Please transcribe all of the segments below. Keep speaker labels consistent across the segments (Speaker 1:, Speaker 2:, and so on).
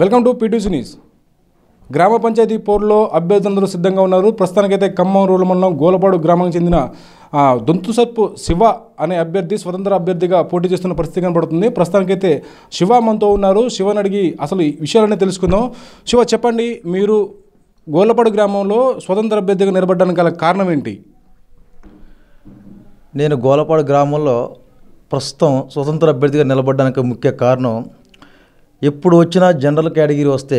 Speaker 1: Welcome to PTC news. గ్రామ పంచాయతీ పోరులో అభ్యర్థులందరూ సిద్ధంగా ఉన్నారు. ప్రస్తుతానికైతే ఖమ్మం రూరల్ మండలం గోలపాడు గ్రామానికి చెందిన దొంతుసర్పు శివ అనే అభ్యర్థి స్వతంత్ర అభ్యర్థిగా పోటీ చేస్తున్న పరిస్థితి కనబడుతుంది. ప్రస్తుతానికైతే శివ మనతో ఉన్నారు. శివని అడిగి అసలు ఈ విషయాలన్నీ తెలుసుకుందాం. శివ చెప్పండి మీరు గోలపాడు గ్రామంలో స్వతంత్ర అభ్యర్థిగా నిలబడడానికి గల కారణం ఏంటి?
Speaker 2: నేను గోలపాడు గ్రామంలో ప్రస్తుతం స్వతంత్ర అభ్యర్థిగా నిలబడడానికి ముఖ్య కారణం ఎప్పుడు వచ్చినా జనరల్ కేటగిరీ వస్తే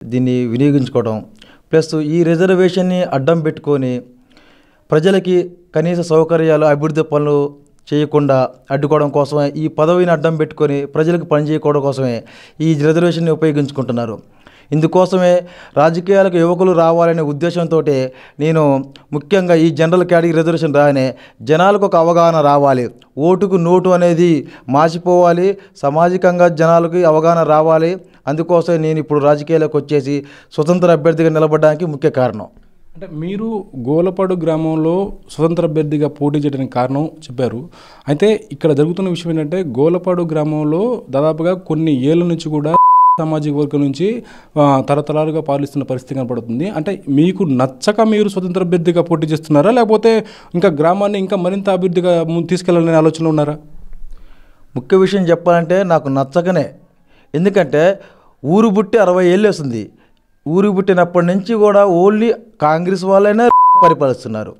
Speaker 2: దీన్ని వినియోగించుకోవడం. ప్లస్ ఈ రిజర్వేషన్ని అడ్డం పెట్టుకొని ప్రజలకి కనీస సౌకర్యాలు అభివృద్ధి పనులు చేయకుండా అడ్డుకోవడం కోసమే ఈ పదవిని అడ్డం పెట్టుకొని ప్రజలకు పనిచేయకోవడం కోసమే ఈ రిజర్వేషన్ని ఉపయోగించుకుంటున్నారు. ఇందుకోసమే రాజకీయాలకు యువకులు రావాలనే ఉద్దేశంతో నేను ముఖ్యంగా ఈ జనరల్ కేటగిరీ రిజర్వేషన్ రానే జనాలకు ఒక అవగాహన రావాలి. ఓటుకు నోటు అనేది మాసిపోవాలి. సామాజికంగా జనాలకి అవగాహన రావాలి. అందుకోసమే నేను ఇప్పుడు రాజకీయాలకు వచ్చేసి స్వతంత్ర అభ్యర్థిగా నిలబడడానికి ముఖ్య కారణం.
Speaker 1: అంటే మీరు గోలపాడు గ్రామంలో స్వతంత్ర అభ్యర్థిగా పోటీ చేయడానికి కారణం చెప్పారు. అయితే ఇక్కడ జరుగుతున్న విషయం ఏంటంటే గోలపాడు గ్రామంలో దాదాపుగా కొన్ని ఏళ్ళ నుంచి కూడా సామాజిక వర్గం నుంచి తరతరాలుగా పాలిస్తున్న పరిస్థితి కనపడుతుంది. అంటే మీకు నచ్చక మీరు స్వతంత్ర అభ్యర్థిగా పోటీ చేస్తున్నారా? లేకపోతే ఇంకా గ్రామాన్ని ఇంకా మరింత అభివృద్ధిగా ముందు తీసుకెళ్ళాలనే ఆలోచనలో ఉన్నారా?
Speaker 2: ముఖ్య విషయం చెప్పాలంటే నాకు నచ్చకనే. ఎందుకంటే ఊరు పుట్టి అరవై ఏళ్ళు వస్తుంది ఊరు పుట్టినప్పటి నుంచి కూడా ఓన్లీ కాంగ్రెస్ వాళ్ళైనా పరిపాలిస్తున్నారు.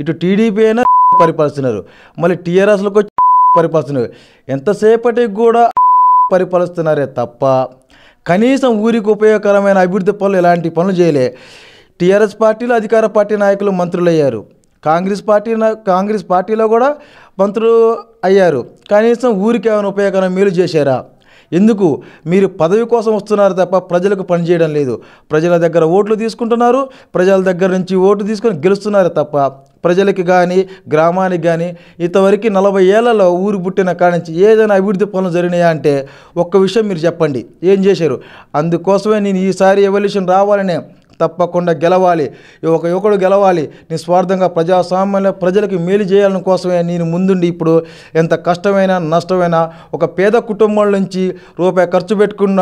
Speaker 2: ఇటు టీడీపీ అయినా పరిపాలిస్తున్నారు. మళ్ళీ టీఆర్ఎస్లకు వచ్చి పరిపాలిస్తున్నారు. ఎంతసేపటికి కూడా పరిపాలిస్తున్నారే తప్ప కనీసం ఊరికి ఉపయోగకరమైన అభివృద్ధి పనులు ఇలాంటి పనులు చేయలే. టీఆర్ఎస్ పార్టీలో అధికార పార్టీ నాయకులు మంత్రులు అయ్యారు కాంగ్రెస్ పార్టీ నా- కాంగ్రెస్ పార్టీలో కూడా మంత్రులు అయ్యారు. కనీసం ఊరికి ఏమైనా ఉపయోగకరం మేలు చేశారా? ఎందుకు? మీరు పదవి కోసం వస్తున్నారు తప్ప ప్రజలకు పనిచేయడం లేదు. ప్రజల దగ్గర ఓట్లు తీసుకుంటున్నారు. ప్రజల దగ్గర నుంచి ఓటు తీసుకొని గెలుస్తున్నారు తప్ప ప్రజలకి కానీ గ్రామానికి కానీ ఇంతవరకు నలభై ఏళ్ళలో ఊరు పుట్టిన కాడ నుంచి ఏదైనా అభివృద్ధి పనులు జరిగినాయా అంటే ఒక్క విషయం మీరు చెప్పండి. ఏం చేశారు? అందుకోసమే నేను ఈసారి ఎవల్యూషన్ రావాలనే తప్పకుండా గెలవాలి. ఒక యువకుడు గెలవాలి. నిస్వార్థంగా ప్రజాస్వామ్యంలో ప్రజలకు మేలు చేయాలని కోసమే నేను ముందుండి ఇప్పుడు ఎంత కష్టమైన నష్టమైన ఒక పేద కుటుంబం నుంచి రూపాయి ఖర్చు పెట్టుకున్న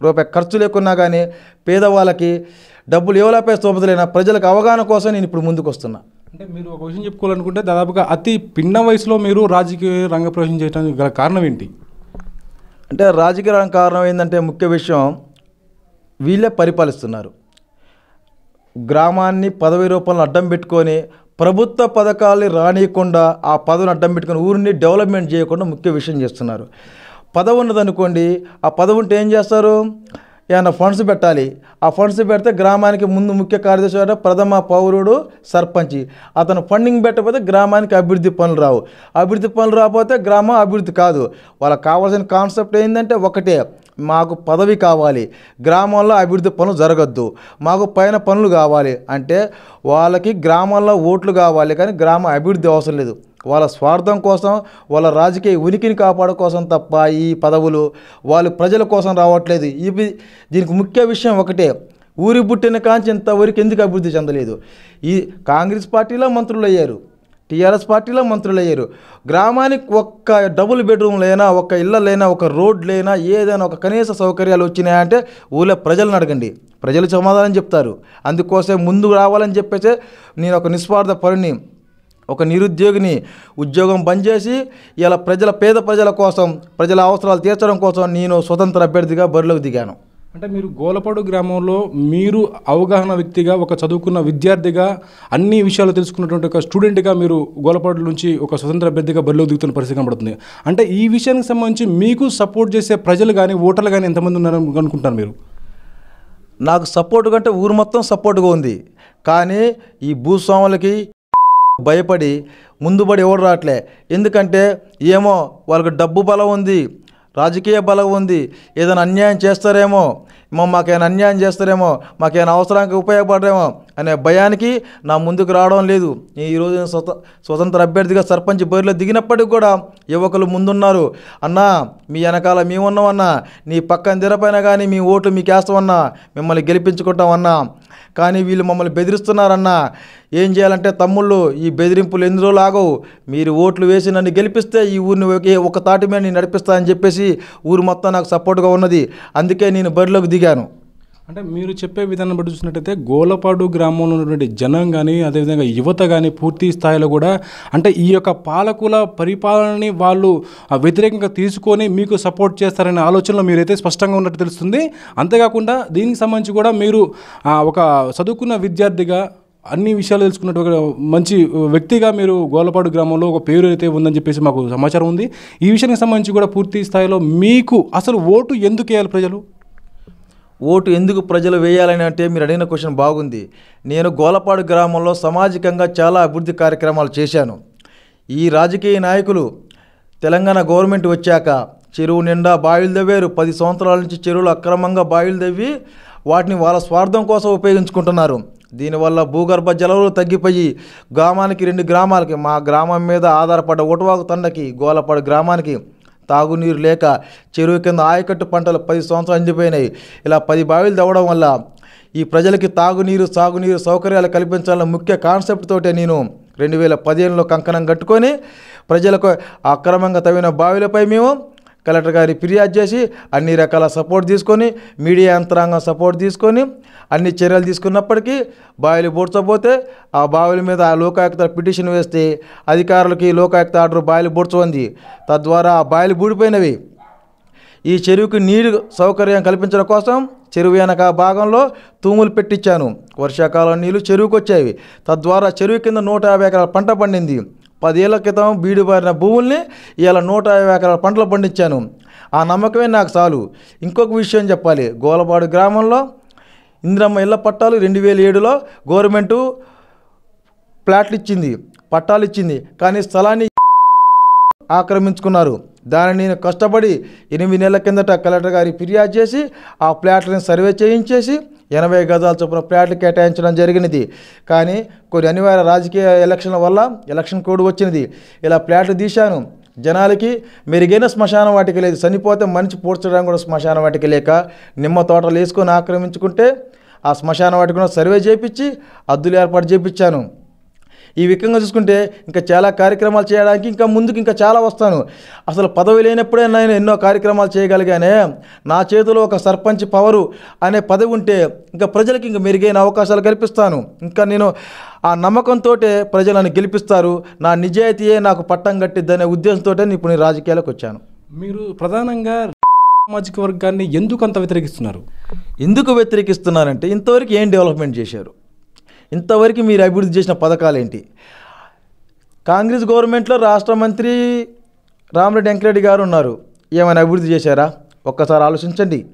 Speaker 2: రూపాయి ఖర్చు లేకున్నా కానీ పేదవాళ్ళకి డబ్బులు ఇవ్వలేపై స్తోమతలైన ప్రజలకు అవగాహన కోసం నేను ఇప్పుడు ముందుకు వస్తున్నా
Speaker 1: అంటే మీరు ఒక విషయం చెప్పుకోవాలనుకుంటే దాదాపుగా అతి పిన్న వయసులో మీరు రాజకీయ రంగ ప్రవేశం చేయడానికి గల కారణం ఏంటి?
Speaker 2: అంటే రాజకీయ రంగం కారణం ఏంటంటే ముఖ్య విషయం వీళ్ళే పరిపాలిస్తున్నారు. గ్రామాన్ని పదవి రూపంలో అడ్డం పెట్టుకొని ప్రభుత్వ పథకాల్ని రానియకుండా ఆ పదవిని అడ్డం పెట్టుకొని ఊరిని డెవలప్మెంట్ చేయకుండా ముఖ్య విషయం చేస్తున్నారు. పదవి ఉన్నదనుకోండి ఆ పదవి ఉంటే ఏం చేస్తారు? ఏమైనా ఫండ్స్ పెట్టాలి. ఆ ఫండ్స్ పెడితే గ్రామానికి ముందు ముఖ్య కార్యదర్శి అంటే ప్రథమ పౌరుడు సర్పంచి. అతను ఫండింగ్ పెట్టకపోతే గ్రామానికి అభివృద్ధి పనులు రావు. అభివృద్ధి పనులు రాకపోతే గ్రామం అభివృద్ధి కాదు. వాళ్ళకి కావాల్సిన కాన్సెప్ట్ ఏంటంటే ఒకటే మాకు పదవి కావాలి. గ్రామంలో అభివృద్ధి పనులు జరగద్దు. మాకు పైన పనులు కావాలి. అంటే వాళ్ళకి గ్రామాల్లో ఓట్లు కావాలి. కానీ గ్రామ అభివృద్ధి అవసరం లేదు. వాళ్ళ స్వార్థం కోసం వాళ్ళ రాజకీయ ఉనికిని కాపాడ కోసం తప్ప ఈ పదవులు వాళ్ళు ప్రజల కోసం రావట్లేదు. ఇవి దీనికి ముఖ్య విషయం ఒకటే. ఊరి పుట్టిన కాంచి ఇంతవరకు ఎందుకు అభివృద్ధి చెందలేదు? ఈ కాంగ్రెస్ పార్టీలో మంత్రులు అయ్యారు. టీఆర్ఎస్ పార్టీలో మంత్రులు అయ్యారు. గ్రామానికి ఒక్క డబుల్ బెడ్రూమ్లైనా ఒక్క ఇళ్ళలైనా ఒక రోడ్లైనా ఏదైనా ఒక కనీస సౌకర్యాలు వచ్చినాయంటే ఊళ్ళో ప్రజలను అడగండి. ప్రజలు సమాధానం చెప్తారు. అందుకోసం ముందు రావాలని చెప్పేసి నేను ఒక నిస్వార్థ పనిని ఒక నిరుద్యోగిని ఉద్యోగం బంద్ చేసి ఇలా ప్రజల పేద ప్రజల కోసం ప్రజల అవసరాలు తీర్చడం కోసం నేను స్వతంత్ర అభ్యర్థిగా బరిలోకి దిగాను.
Speaker 1: అంటే మీరు గోలపాడు గ్రామంలో మీరు అవగాహన వ్యక్తిగా ఒక చదువుకున్న విద్యార్థిగా అన్ని విషయాలు తెలుసుకున్నటువంటి ఒక స్టూడెంట్గా మీరు గోలపాడు నుంచి ఒక స్వతంత్ర అభ్యర్థిగా బరిలో దిగుతున్న పరిస్థితి కనబడుతుంది. అంటే ఈ విషయానికి సంబంధించి మీకు సపోర్ట్ చేసే ప్రజలు కానీ ఓటర్లు కానీ ఎంతమంది ఉన్నారని అనుకుంటారు మీరు?
Speaker 2: నాకు సపోర్ట్ కంటే ఊరు మొత్తం సపోర్ట్గా ఉంది. కానీ ఈ భూస్వాములకి భయపడి ముందుబడి ఎవడు రావట్లే. ఎందుకంటే ఏమో వాళ్ళకి డబ్బు బలం ఉంది రాజకీయ బలం ఉంది ఏదైనా అన్యాయం చేస్తారేమో మాకేమైనా అన్యాయం చేస్తారేమో మాకేమైనా అవసరానికి ఉపయోగపడరేమో అనే భయానికి నా ముందుకు రావడం లేదు. ఈరోజు స్వత స్వతంత్ర అభ్యర్థిగా సర్పంచ్ బరిలో దిగినప్పటికి కూడా యువకులు ముందున్నారు. అన్నా మీ వెనకాల మేమున్నామన్నా నీ పక్కన దిరపైన కానీ మీ ఓట్లు మీకు వేస్తామన్నా మిమ్మల్ని గెలిపించుకుంటామన్నా కానీ వీళ్ళు మమ్మల్ని బెదిరిస్తున్నారన్నా. ఏం చేయాలంటే తమ్ముళ్ళు ఈ బెదిరింపులు ఎన్ని రోజులు మీరు ఓట్లు వేసి నన్ను గెలిపిస్తే ఈ ఊరిని ఒకే ఒక తాటి మీద నేను నడిపిస్తా అని చెప్పేసి ఊరు మొత్తం నాకు సపోర్ట్గా ఉన్నది. అందుకే నేను బరిలోకి దిగాను.
Speaker 1: అంటే మీరు చెప్పే విధానం బట్టి చూసినట్టయితే గోలపాడు గ్రామంలో ఉన్నటువంటి జనం కానీ అదేవిధంగా యువత కానీ పూర్తి స్థాయిలో కూడా అంటే ఈ యొక్క పాలకుల పరిపాలనని వాళ్ళు వ్యతిరేకంగా తీసుకొని మీకు సపోర్ట్ చేస్తారనే ఆలోచనలో మీరైతే స్పష్టంగా ఉన్నట్టు తెలుస్తుంది. అంతేకాకుండా దీనికి సంబంధించి కూడా మీరు ఒక చదువుకున్న విద్యార్థిగా అన్ని విషయాలు తెలుసుకున్నట్టు మంచి వ్యక్తిగా మీరు గోలపాడు గ్రామంలో ఒక పేరు అయితే ఉందని చెప్పేసి మాకు సమాచారం ఉంది. ఈ విషయానికి సంబంధించి కూడా పూర్తి స్థాయిలో మీకు అసలు ఓటు ఎందుకు వేయాలి ప్రజలు?
Speaker 2: ఓటు ఎందుకు ప్రజలు వేయాలని అంటే మీరు అడిగిన క్వశ్చన్ బాగుంది. నేను గోలపాడు గ్రామంలో సామాజికంగా చాలా అభివృద్ధి కార్యక్రమాలు చేశాను. ఈ రాజకీయ నాయకులు తెలంగాణ గవర్నమెంట్ వచ్చాక చెరువు నిండా బావిలు దవ్వారు పది సంవత్సరాల నుంచి చెరువులు అక్రమంగా బావిలు దవ్వి వాటిని వాళ్ళ స్వార్థం కోసం ఉపయోగించుకుంటున్నారు. దీనివల్ల భూగర్భ జలాలు తగ్గిపోయి గ్రామానికి రెండు గ్రామాలకి మా గ్రామం మీద ఆధారపడ్డ ఓటువాకు తండకి గోలపాడు గ్రామానికి తాగునీరు లేక చెరువు కింద ఆయకట్టు పంటలు పది సంవత్సరాలు అందిపోయినాయి ఇలా పది బావిలు తవ్వడం వల్ల ఈ ప్రజలకి తాగునీరు సాగునీరు సౌకర్యాలు కల్పించాలన్న ముఖ్య కాన్సెప్ట్ తోటే నేను రెండు వేల పదిహేనులో కంకణం కట్టుకొని ప్రజలకు అక్రమంగా తవ్విన బావిలపై మేము కలెక్టర్ గారి ఫిర్యాదు చేసి అన్ని రకాల సపోర్ట్ తీసుకొని మీడియా యంత్రాంగం సపోర్ట్ తీసుకొని అన్ని చర్యలు తీసుకున్నప్పటికీ బావిలు బోడ్చపోతే ఆ బావిల మీద ఆ లోకాయుక్త పిటిషన్ వేస్తే అధికారులకి లోకాయుక్త ఆర్డర్ బావిలు బోడ్చమంది తద్వారా ఆ బావిలు బూడిపోయినవి. ఈ చెరువుకి నీరు సౌకర్యం కల్పించడం కోసం చెరువు వెనక భాగంలో తూములు పెట్టించాను. వర్షాకాలం నీళ్ళు చెరువుకు వచ్చేవి తద్వారా చెరువు కింద నూట యాభై ఎకరాల పంట పండింది. పదేళ్ళ క్రితం బీడుబారిన భూముల్ని ఇలా నూట యాభై ఎకరాల పంటలు పండించాను. ఆ నమ్మకమే నాకు చాలు. ఇంకొక విషయం చెప్పాలి. గోలపాడు గ్రామంలో ఇందిరమ్మ ఇళ్ళ పట్టాలు రెండు వేల ఏడులో గవర్నమెంటు ప్లాట్లు ఇచ్చింది. పట్టాలు ఇచ్చింది. కానీ స్థలాన్ని ఆక్రమించుకున్నారు. దాన్ని నేను కష్టపడి ఎనిమిది నెలల కిందట కలెక్టర్ గారికి ఫిర్యాదు చేసి ఆ ప్లాట్లను సర్వే చేయించేసి ఎనభై గజాల చొప్పున ప్లాట్లు కేటాయించడం జరిగినది. కానీ కొన్ని అనివార్య రాజకీయ ఎలక్షన్ల వల్ల ఎలక్షన్ కోడ్ వచ్చినది. ఇలా ప్లాట్లు తీశాను. జనాలకి మెరుగైన శ్మశాన వాటికి లేదు. చనిపోతే మనిషి పూడ్చడానికి కూడా శ్మశాన వాటికి లేక నిమ్మ తోటలు వేసుకొని ఆక్రమించుకుంటే ఆ శ్మశాన కూడా సర్వే చేయించి అద్దులు ఏర్పాటు చేయించాను ఈ విధంగా చూసుకుంటే ఇంకా చాలా కార్యక్రమాలు చేయడానికి ఇంకా ముందుకు ఇంకా చాలా వస్తాను. అసలు పదవి లేనప్పుడే నేను ఎన్నో కార్యక్రమాలు చేయగలిగానే నా చేతిలో ఒక సర్పంచ్ పవరు అనే పదవి ఉంటే ఇంకా ప్రజలకు ఇంకా మెరుగైన అవకాశాలు కల్పిస్తాను. ఇంకా నేను ఆ నమ్మకంతో ప్రజలను గెలిపిస్తారు. నా నిజాయితీయే నాకు పట్టం కట్టిద్దనే ఉద్దేశంతో నేను ఇప్పుడు నేను రాజకీయాలకు వచ్చాను.
Speaker 1: మీరు ప్రధానంగా సామాజిక వర్గాన్ని ఎందుకు అంత వ్యతిరేకిస్తున్నారు?
Speaker 2: ఎందుకు వ్యతిరేకిస్తున్నారంటే ఇంతవరకు ఏం డెవలప్మెంట్ చేశారు? ఇంతవరకు మీరు అభివృద్ధి చేసిన పథకాలు ఏంటి కాంగ్రెస్ గవర్నమెంట్లో రాష్ట్ర మంత్రి రామరెడ్డి వెంకరెడ్డి గారు ఉన్నారు. ఏమైనా అభివృద్ధి చేశారా? ఒక్కసారి ఆలోచించండి.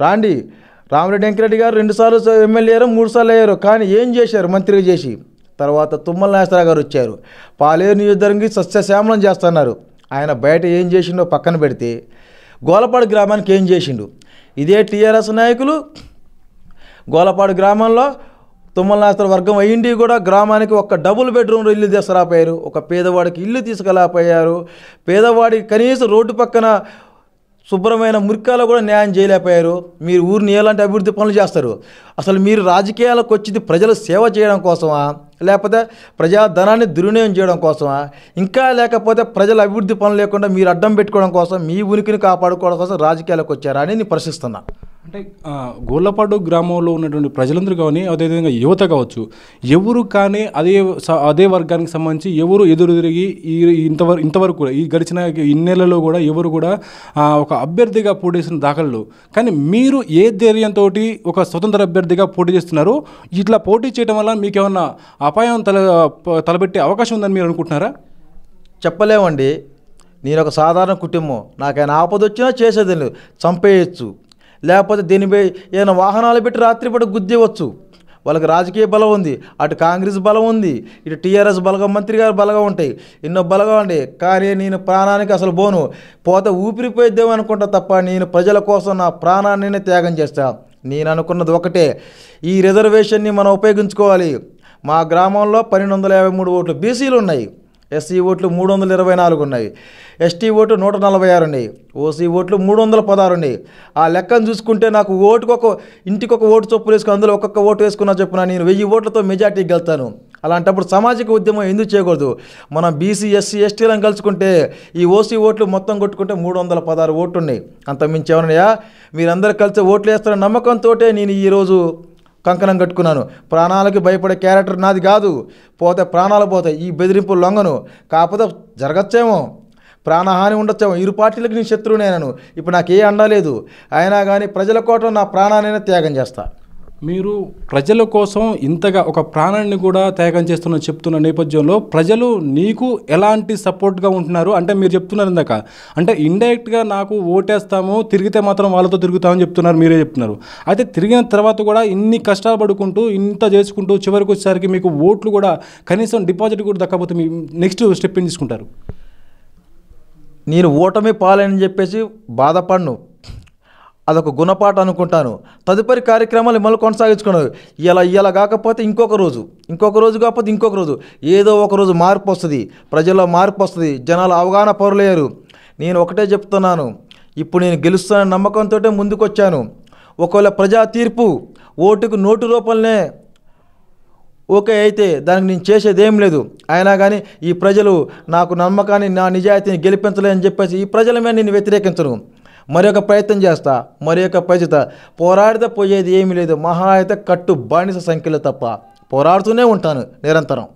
Speaker 2: రాండి. రామరెడ్డి వెంకరెడ్డి గారు రెండుసార్లు ఎమ్మెల్యే అయ్యారు మూడుసార్లు అయ్యారు. కానీ ఏం చేశారు? మంత్రిగా చేసి. తర్వాత తుమ్మల నాగేశ్వరరావు గారు వచ్చారు. పాలేరు నియోజకవర్గానికి సస్యశ్యామలం చేస్తున్నారు. ఆయన బయట ఏం చేసిండో పక్కన పెడితే గోలపాడు గ్రామానికి ఏం చేసిండు? ఇదే టీఆర్ఎస్ నాయకులు గోలపాడు గ్రామంలో తుమ్మల వర్గం అయ్యిండి కూడా. గ్రామానికి ఒక డబుల్ బెడ్రూమ్ ఇల్లు తీసుకురాపోయారు. ఒక పేదవాడికి ఇల్లు తీసుకురాపోయారు. పేదవాడికి కనీసం రోడ్డు పక్కన శుభ్రమైన మురికాలో కూడా న్యాయం చేయలేకపోయారు. మీరు ఊరిని ఎలాంటి అభివృద్ధి పనులు చేస్తారు? అసలు మీరు రాజకీయాలకు వచ్చింది ప్రజల సేవ చేయడం కోసమా? లేకపోతే ప్రజాధనాన్ని దుర్వినియోగం చేయడం కోసమా? ఇంకా లేకపోతే ప్రజల అభివృద్ధి పనులు లేకుండా మీరు అడ్డం పెట్టుకోవడం కోసం మీ ఉనికిని కాపాడుకోవడం కోసం రాజకీయాలకు వచ్చారా అని నేను ప్రశ్నిస్తున్నాను
Speaker 1: అంటే గోళ్ళపాడు గ్రామంలో ఉన్నటువంటి ప్రజలందరూ కానీ అదేవిధంగా యువత కావచ్చు ఎవరు కానీ అదే స- అదే వర్గానికి సంబంధించి ఎవరు ఎదురు తిరిగి ఈ ఇంతవరకు ఇంతవరకు కూడా ఈ గడిచిన ఇన్నేళ్ళలో కూడా ఎవరు కూడా ఒక అభ్యర్థిగా పోటీ చేసిన దాఖలు కానీ మీరు ఏ ధైర్యంతో ఒక స్వతంత్ర అభ్యర్థిగా పోటీ చేస్తున్నారు ఇట్లా పోటీ చేయడం వల్ల మీకు ఏమన్నా అపాయం తల తలబెట్టే అవకాశం ఉందని మీరు అనుకుంటున్నారా?
Speaker 2: చెప్పలేమండి. నేను ఒక సాధారణ కుటుంబం. నాకైనా ఆపద వచ్చినా చేసేది లేదు. చంపేయచ్చు. లేకపోతే దీనిపై ఏదైనా వాహనాలు పెట్టి రాత్రిపూట గుద్దేవచ్చు వాళ్ళకి రాజకీయ బలం ఉంది. అటు కాంగ్రెస్ బలం ఉంది. ఇటు టీఆర్ఎస్ బలగం మంత్రి గారు బలగా ఉంటాయి. ఎన్నో బలగా ఉంటాయి. కానీ నేను ప్రాణానికి అసలు పోను. పోతే ఊపిరిపోయిద్దాం అనుకుంటా తప్ప నేను ప్రజల కోసం నా ప్రాణాన్ని త్యాగం చేస్తా. నేను అనుకున్నది ఒకటే. ఈ రిజర్వేషన్ని మనం ఉపయోగించుకోవాలి. మా గ్రామంలో పన్నెండు వందల యాభై మూడు ఓట్లు బీసీలు ఉన్నాయి. ఎస్సీ ఓట్లు మూడు వందల ఇరవై నాలుగు ఉన్నాయి. ఎస్టీ ఓట్లు నూట నలభై ఆరు ఉన్నాయి. ఓసీ ఓట్లు మూడు వందల పదహారు ఉన్నాయి. ఆ లెక్కను చూసుకుంటే నాకు ఓటుకు ఒక ఇంటికి ఒక ఓటు చొప్పులు వేసుకుని అందులో ఒక్కొక్క ఓటు వేసుకున్నా చెప్పున నేను వెయ్యి ఓట్లతో మెజార్టీకి వెళ్తాను అలాంటప్పుడు సామాజిక ఉద్యమం ఎందుకు చేయకూడదు? మనం బీసీ ఎస్సీ ఎస్టీలను కలుసుకుంటే ఈ ఓసీ ఓట్లు మొత్తం కొట్టుకుంటే మూడు వందల పదహారు ఓట్లు ఉన్నాయి అంత మించి ఏమన్నాయా? మీరందరూ కలిసి ఓట్లు వేస్తారన్న నమ్మకంతో నేను ఈరోజు కంకణం కట్టుకున్నాను. ప్రాణాలకి భయపడే క్యారెక్టర్ నాది కాదు. పోతే ప్రాణాలు పోతాయి. ఈ బెదిరింపు లొంగను. కాకపోతే జరగచ్చేమో. ప్రాణహాని ఉండొచ్చేమో. ఇరు పార్టీలకు నేను శత్రువునేనను. ఇప్పుడు నాకు ఏ అండా లేదు. అయినా కానీ ప్రజల కోటం నా ప్రాణానైనా త్యాగం చేస్తా.
Speaker 1: మీరు ప్రజల కోసం ఇంతగా ఒక ప్రాణాన్ని కూడా త్యాగం చేస్తున్న చెప్తున్న నేపథ్యంలో ప్రజలు నీకు ఎలాంటి సపోర్ట్గా ఉంటున్నారు? అంటే మీరు చెప్తున్నారు ఇందాక. అంటే ఇండైరెక్ట్గా నాకు ఓటేస్తాము తిరిగితే మాత్రం వాళ్ళతో తిరుగుతామని చెప్తున్నారు మీరే చెప్తున్నారు. అయితే తిరిగిన తర్వాత కూడా ఇన్ని కష్టాలు పడుకుంటూ ఇంత చేసుకుంటూ చివరికి వచ్చేసరికి మీకు ఓట్లు కూడా కనీసం డిపాజిట్ కూడా దక్కకపోతే మీ నెక్స్ట్ స్టెప్ ఏం తీసుకుంటారు?
Speaker 2: నేను ఓటమి పాలని చెప్పేసి బాధపడను. అదొక గుణపాఠం అనుకుంటాను. తదుపరి కార్యక్రమాలు మళ్ళీ కొనసాగించుకున్నారు ఇలా ఇలా కాకపోతే ఇంకొక రోజు. ఇంకొక రోజు కాకపోతే ఇంకొక రోజు. ఏదో ఒక రోజు మార్పు వస్తుంది. ప్రజల్లో మార్పు వస్తుంది. జనాలు అవగాహన పరులయ్యారు నేను ఒకటే చెప్తున్నాను. ఇప్పుడు నేను గెలుస్తానని నమ్మకంతో ముందుకొచ్చాను. ఒకవేళ ప్రజా తీర్పు ఓటుకు నోటు రూపంలోనే ఓకే అయితే దానికి నేను చేసేది ఏం లేదు. అయినా కానీ ఈ ప్రజలు నాకు నమ్మకాన్ని నా నిజాయితీని గెలిపించలేని చెప్పేసి ఈ ప్రజల మీద నేను వ్యతిరేకించను. మరొక ప్రయత్నం చేస్తా మరొక ఒక ప్రజత పోరాడితే పోయేది ఏమీ లేదు. మహా అయితే కట్టు బానిస సంఖ్యలో తప్ప. పోరాడుతూనే ఉంటాను నిరంతరం.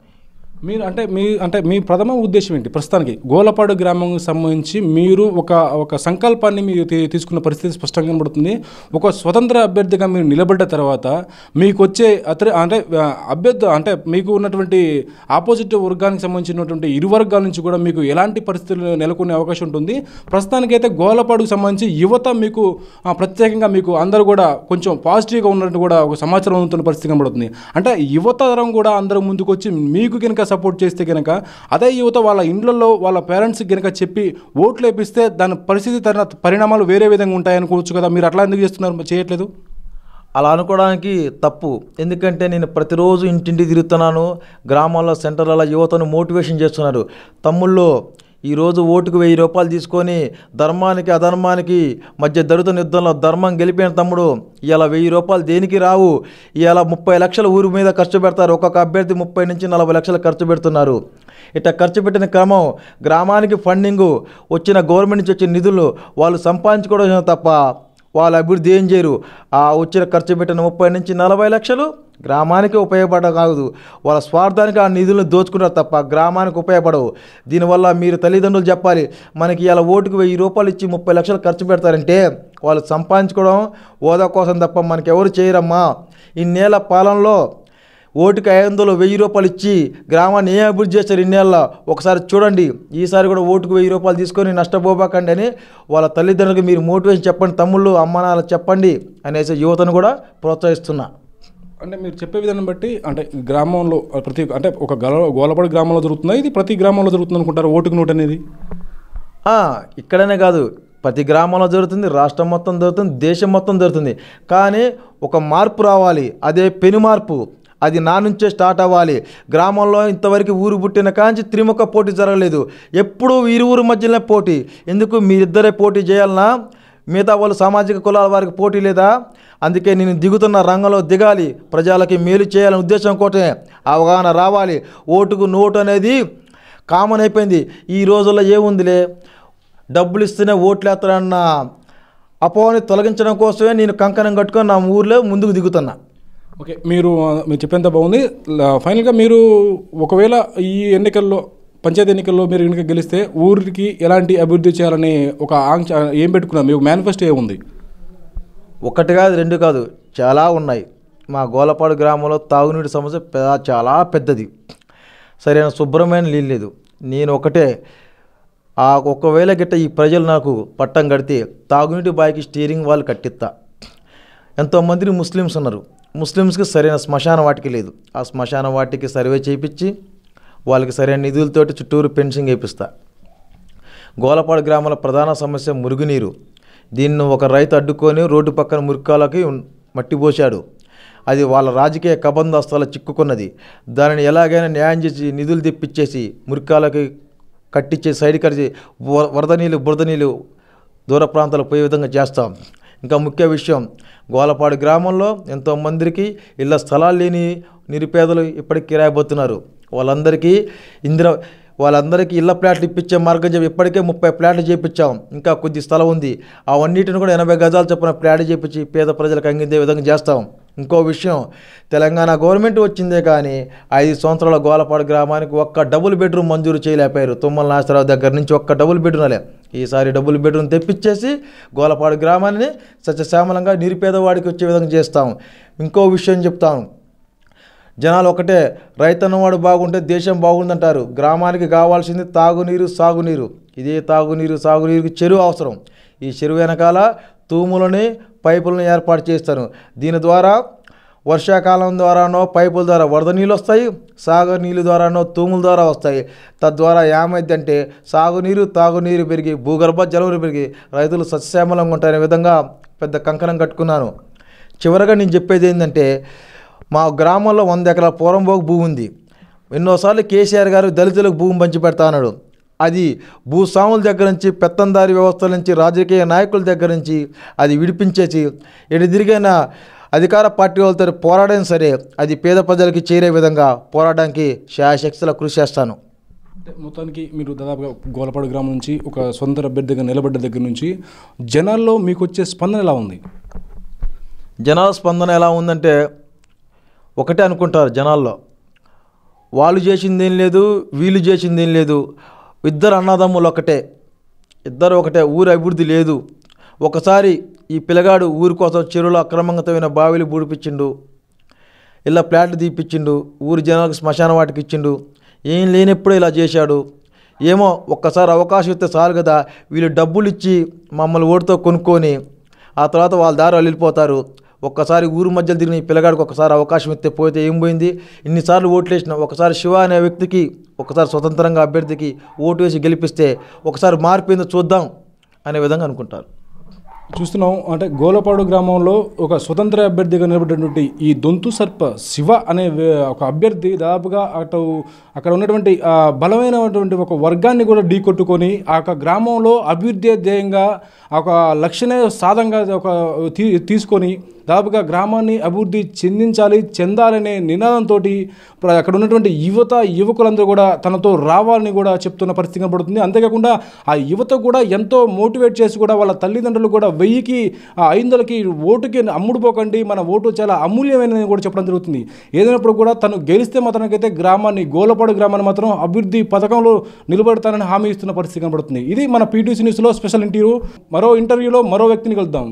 Speaker 1: మీరు అంటే మీ అంటే మీ ప్రథమ ఉద్దేశం ఏంటి? ప్రస్తుతానికి గోలపాడు గ్రామంకి సంబంధించి మీరు ఒక ఒక సంకల్పాన్ని మీరు తీసుకున్న పరిస్థితి స్పష్టంగా కనబడుతుంది. ఒక స్వతంత్ర అభ్యర్థిగా మీరు నిలబడ్డ తర్వాత మీకు వచ్చే అతని అంటే అభ్యర్థి అంటే మీకు ఉన్నటువంటి ఆపోజిట్ వర్గానికి సంబంధించినటువంటి ఇరు వర్గాల నుంచి కూడా మీకు ఎలాంటి పరిస్థితులు నెలకొనే అవకాశం ఉంటుంది. ప్రస్తుతానికైతే గోలపాడుకు సంబంధించి యువత మీకు ప్రత్యేకంగా మీకు అందరూ కూడా కొంచెం పాజిటివ్గా ఉన్నట్టు కూడా ఒక సమాచారం అందుతున్న పరిస్థితి కనబడుతుంది. అంటే యువత తరం కూడా అందరూ ముందుకు వచ్చి మీకు కనుక సపోర్ట్ చేస్తే కనుక అదే యువత వాళ్ళ ఇండ్లలో వాళ్ళ పేరెంట్స్కి కనుక చెప్పి ఓట్లు వేపిస్తే దాని పరిస్థితి తన పరిణామాలు వేరే విధంగా ఉంటాయనుకోవచ్చు కదా. మీరు అట్లా ఎందుకు చేస్తున్నారు? చేయట్లేదు?
Speaker 2: అలా అనుకోవడానికి తప్పు. ఎందుకంటే నేను ప్రతిరోజు ఇంటింటి తిరుగుతున్నాను. గ్రామాల్లో సెంటర్లలో యువతను మోటివేషన్ చేస్తున్నారు. తమ్ముళ్ళు ఈరోజు ఓటుకు వెయ్యి రూపాయలు తీసుకొని ధర్మానికి అధర్మానికి మధ్య జరుగుతున్న యుద్ధంలో ధర్మం గెలిపిన తమ్ముడు ఇలా వెయ్యి రూపాయలు దేనికి రావు? ఇలా ముప్పై లక్షల ఊరి మీద ఖర్చు పెడతారు. ఒక్కొక్క అభ్యర్థి ముప్పై నుంచి నలభై లక్షలు ఖర్చు పెడుతున్నారు. ఇట్లా ఖర్చు పెట్టిన క్రమం గ్రామానికి ఫండింగు వచ్చిన గవర్నమెంట్ నుంచి వచ్చిన నిధులు వాళ్ళు సంపాదించుకోవడం తప్ప వాళ్ళ అభివృద్ధి ఏం చేయరు. ఆ వచ్చిన ఖర్చు పెట్టిన ముప్పై నుంచి నలభై లక్షలు గ్రామానికి ఉపయోగపడ కాదు. వాళ్ళ స్వార్థానికి ఆ నిధులను దోచుకున్నారు తప్ప గ్రామానికి ఉపయోగపడవు. దీనివల్ల మీరు తల్లిదండ్రులు చెప్పాలి మనకి ఇలా ఓటుకు వెయ్యి రూపాయలు ఇచ్చి ముప్పై లక్షలు ఖర్చు పెడతారంటే వాళ్ళు సంపాదించుకోవడం హోదా కోసం తప్ప మనకి ఎవరు చేయరమ్మా ఇన్నేళ్ళ పాలనలో ఓటుకి ఐదు వందలు వెయ్యి రూపాయలు ఇచ్చి గ్రామాన్ని ఏం అభివృద్ధి చేశారు ఇన్నేళ్ళ ఒకసారి చూడండి. ఈసారి కూడా ఓటుకు వెయ్యి రూపాయలు తీసుకొని నష్టపోబాకండి అని వాళ్ళ తల్లిదండ్రులకు మీరు మోటివేషన్ చెప్పండి తమ్ముళ్ళు అమ్మ చెప్పండి అనేసి యువతను కూడా ప్రోత్సహిస్తున్నా.
Speaker 1: అంటే మీరు చెప్పే విధానం బట్టి అంటే గ్రామంలో ప్రతి అంటే ఒక గల గోలపాడు గ్రామంలో జరుగుతుందా? ఇది ప్రతి గ్రామంలో జరుగుతుంది అనుకుంటారు ఓటుకు నోటు అనేది?
Speaker 2: ఇక్కడనే కాదు. ప్రతి గ్రామంలో జరుగుతుంది రాష్ట్రం మొత్తం జరుగుతుంది దేశం మొత్తం జరుగుతుంది. కానీ ఒక మార్పు రావాలి. అదే పెను మార్పు అది నా నుంచే స్టార్ట్ అవ్వాలి. గ్రామంలో ఇంతవరకు ఊరు పుట్టిన కాంచి త్రిముఖ పోటీ జరగలేదు. ఎప్పుడూ ఇరువురు మధ్యలో పోటీ. ఎందుకు మీరిద్దరే పోటీ చేయాలన్నా? మిగతా వాళ్ళు సామాజిక కులాల వారికి పోటీ లేదా? అందుకే నేను దిగుతున్న రంగంలో దిగాలి. ప్రజలకి మేలు చేయాలనే ఉద్దేశం కోసమే అవగాహన రావాలి. ఓటుకు నోటు అనేది కామన్ అయిపోయింది. ఈ రోజుల్లో ఏముందిలే? డబ్బులు ఇస్తేనే ఓట్లేస్తారన్న అపోహని తొలగించడం కోసమే నేను కంకణం కట్టుకొని నా ఊర్లో ముందుకు దిగుతున్నా.
Speaker 1: ఓకే మీరు మీరు చెప్పేంత బాగుంది. ఫైనల్గా మీరు ఒకవేళ ఈ ఎన్నికల్లో పంచాయతీ ఎన్నికల్లో మీరు కనుక గెలిస్తే ఊరికి ఎలాంటి అభివృద్ధి చేయాలని ఒక ఆంక్ష ఏం పెట్టుకున్నారు? మీకు మేనిఫెస్టో ఏముంది?
Speaker 2: ఒకటి కాదు రెండు కాదు. చాలా ఉన్నాయి. మా గోలపాడు గ్రామంలో తాగునీటి సమస్య చాలా పెద్దది. సరైన శుభ్రమైన నీళ్ళు లేదు. నేను ఒకటే. ఆ ఒకవేళ గిట్ట ఈ ప్రజలు నాకు పట్టం కడితే తాగునీటి బాయికి స్టీరింగ్ వాళ్ళు కట్టిస్తా. ఎంతోమంది ముస్లిమ్స్ ఉన్నారు. ముస్లిమ్స్కి సరైన శ్మశాన వాటికి లేదు. ఆ శ్మశాన వాటికి సర్వే చేయించి వాళ్ళకి సరైన నిధులతోటి చుట్టూరు పెన్షన్ వేపిస్తా గోలపాడు గ్రామాల ప్రధాన సమస్య మురుగునీరు. దీన్ని ఒక రైతు అడ్డుకొని రోడ్డు పక్కన మురికాలకి మట్టి పోశాడు. అది వాళ్ళ రాజకీయ కబందాస్తాల చిక్కుకున్నది. దానిని ఎలాగైనా న్యాయం చేసి నిధులు తెప్పించేసి మురికాలకి కట్టించే సైడ్ కట్టి వ- వరద నీళ్ళు బురద నీళ్ళు దూర ప్రాంతాలకు పోయే విధంగా చేస్తాం. ఇంకా ముఖ్య విషయం గోలపాడు గ్రామంలో ఎంతోమందికి ఇళ్ళ స్థలాలు లేని నిరుపేదలు ఇప్పటికి కిరాయిపోతున్నారు వాళ్ళందరికీ ఇందిర వాళ్ళందరికీ ఇళ్ళ ప్లాట్లు ఇప్పించే మార్గం చెప్పి ఇప్పటికే ముప్పై ప్లాట్లు చేయించాం ఇంకా కొద్ది స్థలం ఉంది. అవన్నిటిని కూడా ఎనభై గజాలు చొప్పున ప్లాట్ చేయించి పేద ప్రజలకు అందించే విధంగా చేస్తాం. ఇంకో విషయం తెలంగాణ గవర్నమెంట్ వచ్చిందే కానీ ఐదు సంవత్సరాల గోలపాడు గ్రామానికి ఒక్క డబుల్ బెడ్రూమ్ మంజూరు చేయలేకపోయారు. తుమ్మల నాసరావు దగ్గర నుంచి ఒక్క డబుల్ బెడ్రూమ్ లే ఈసారి డబుల్ బెడ్రూమ్ తెప్పించేసి గోలపాడు గ్రామాన్ని సత్యశ్యామలంగా నిరుపేదవాడికి వచ్చే విధంగా చేస్తాం. ఇంకో విషయం చెప్తాను. జనాలు ఒకటే రైతన్నవాడు బాగుంటే దేశం బాగుందంటారు. గ్రామానికి కావాల్సింది తాగునీరు సాగునీరు. ఇదే తాగునీరు సాగునీరుకి చెరువు అవసరం. ఈ చెరువు వెనకాల తూములని పైపులను ఏర్పాటు చేస్తాను దీని ద్వారా వర్షాకాలం ద్వారానో పైపుల ద్వారా వరద నీళ్ళు వస్తాయి సాగు నీళ్ళు ద్వారానో తూముల ద్వారా వస్తాయి. తద్వారా ఏమైందంటే సాగునీరు తాగునీరు పెరిగి భూగర్భ జలం పెరిగి రైతులు సస్యశ్యామలంగా ఉంటారనే విధంగా పెద్ద కంకణం కట్టుకున్నాను. చివరగా నేను చెప్పేది ఏంటంటే మా గ్రామంలో వంద ఎకరాల పూరంబోగు భూమి ఉంది. ఎన్నోసార్లు కేసీఆర్ గారు దళితులకు భూమి పంచి పెడతా అన్నాడు. అది భూస్వాముల దగ్గర నుంచి పెత్తందారి వ్యవస్థల నుంచి రాజకీయ నాయకుల దగ్గర నుంచి అది విడిపించేసి ఎటు అధికార పార్టీ వాళ్ళతో పోరాడైనా సరే అది పేద ప్రజలకి చేరే విధంగా పోరాడడానికి శాయశక్తుల కృషి చేస్తాను.
Speaker 1: అంటే మొత్తానికి మీరు దాదాపుగా గోలపాడు గ్రామం నుంచి ఒక సొంత అభ్యర్థిగా నిలబడ్డ దగ్గర నుంచి జనాల్లో మీకు వచ్చే స్పందన ఎలా ఉంది?
Speaker 2: జనాల స్పందన ఎలా ఉందంటే ఒకటే అనుకుంటారు జనాల్లో. వాళ్ళు చేసింది ఏం లేదు వీళ్ళు చేసింది ఏం లేదు. ఇద్దరు అన్నదమ్ములు ఒకటే. ఇద్దరు ఒకటే ఊరు అభివృద్ధి లేదు. ఒకసారి ఈ పిల్లగాడు ఊరి కోసం చెరువులో అక్రమంగా తవ్విన బావిలు బూడిపించిండు. ఇలా ప్లాట్లు తీపిచ్చిండు. ఊరి జనాలకు శ్మశాన వాటికి ఇచ్చిండు. ఏం లేనప్పుడే ఇలా చేశాడు. ఏమో ఒక్కసారి అవకాశం ఇస్తే చాలు కదా వీళ్ళు డబ్బులు ఇచ్చి మమ్మల్ని ఓటుతో కొనుక్కొని ఆ తర్వాత వాళ్ళ దారి వెళ్ళిపోతారు ఒక్కసారి ఊరు మధ్యలో తిరిగిన ఈ పిల్లగాడికి ఒకసారి అవకాశం ఇస్తే పోతే ఏం పోయింది? ఇన్నిసార్లు ఓట్లు వేసిన ఒకసారి శివ అనే వ్యక్తికి ఒకసారి స్వతంత్రంగా అభ్యర్థికి ఓటు వేసి గెలిపిస్తే ఒకసారి మార్పు చూద్దాం అనే విధంగా అనుకుంటారు.
Speaker 1: చూస్తున్నాం. అంటే గోలపాడు గ్రామంలో ఒక స్వతంత్ర అభ్యర్థిగా నిలబడినటువంటి ఈ దొంతు సర్ప శివ అనే ఒక అభ్యర్థి దాదాపుగా అటు అక్కడ ఉన్నటువంటి బలమైనటువంటి ఒక వర్గాన్ని కూడా ఢీకొట్టుకొని ఆ యొక్క గ్రామంలో అభివృద్ధి ధ్యేయంగా ఒక లక్ష్యనే సాధంగా ఒక తీ తీసుకొని దాదాపుగా గ్రామాన్ని అభివృద్ధి చెందించాలి చెందాలనే నినాదంతో అక్కడ ఉన్నటువంటి యువత యువకులందరూ కూడా తనతో రావాలని కూడా చెప్తున్న పరిస్థితి కనబడుతుంది. అంతేకాకుండా ఆ యువత కూడా ఎంతో మోటివేట్ చేసి కూడా వాళ్ళ తల్లిదండ్రులు కూడా వెయ్యికి ఆ ఐదు వందలకి ఓటుకి అమ్ముడుపోకండి మన ఓటు చాలా అమూల్యమైనదని కూడా చెప్పడం జరుగుతుంది. ఏదైనప్పుడు కూడా తను గెలిస్తే మాత్రానికైతే గ్రామాన్ని గోలపాడు గ్రామాన్ని మాత్రం అభివృద్ధి పథకంలో నిలబడతానని హామీ ఇస్తున్న పరిస్థితి కనబడుతుంది. ఇది మన పీటీసీ న్యూస్లో స్పెషల్ ఇంటర్వ్యూ మరో ఇంటర్వ్యూలో మరో వ్యక్తిని కలుద్దాం.